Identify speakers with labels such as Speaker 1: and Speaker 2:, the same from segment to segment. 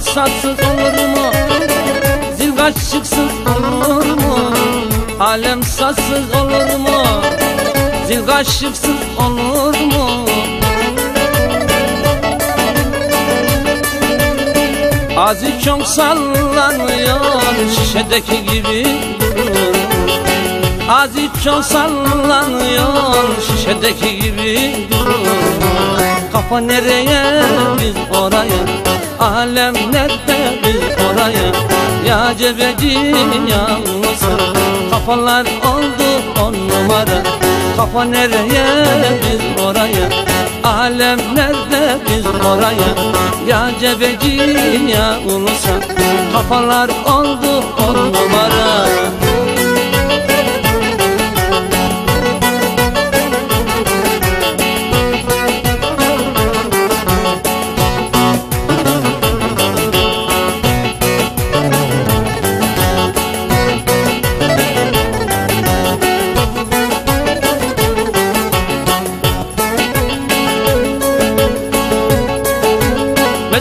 Speaker 1: satsız olur mu? Zil kaşıksız olur mu? Alem satsız olur mu? Zil kaşıksız olur mu? Azı çok sallanıyor şişedeki gibi durur Azı çok sallanıyor şişedeki gibi durur Kafa nereye biz oraya Alem nerede biz oraya? Ya cebeci ya Musa Kafalar oldu on numara. Kafa nereye biz oraya? Alem nerede biz oraya? Ya cebeci ya ulusa Kafalar oldu on numara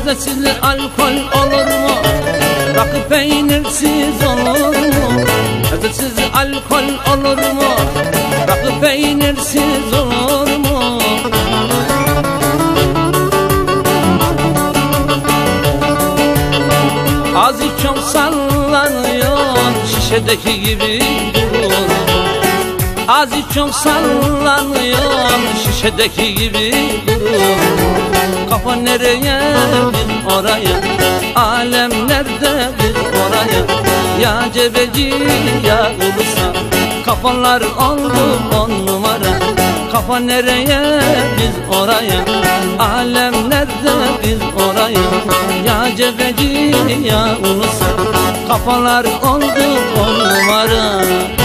Speaker 1: Mezesiz alkol olur mu? Rakı peynirsiz olur mu? Mezesiz alkol olur mu? Rakı peynirsiz olur mu? Ağzı çok sallanıyor şişedeki gibi durur Ağzı çok sallanıyor şişedeki gibi durur Kafa nereye biz oraya? Alem nerede biz oraya? Ya cebeci ya ulusa. Kafalar oldu on numara. Kafa nereye biz oraya? Alem nerede biz oraya? Ya cebeci ya ulusa. Kafalar oldu on numara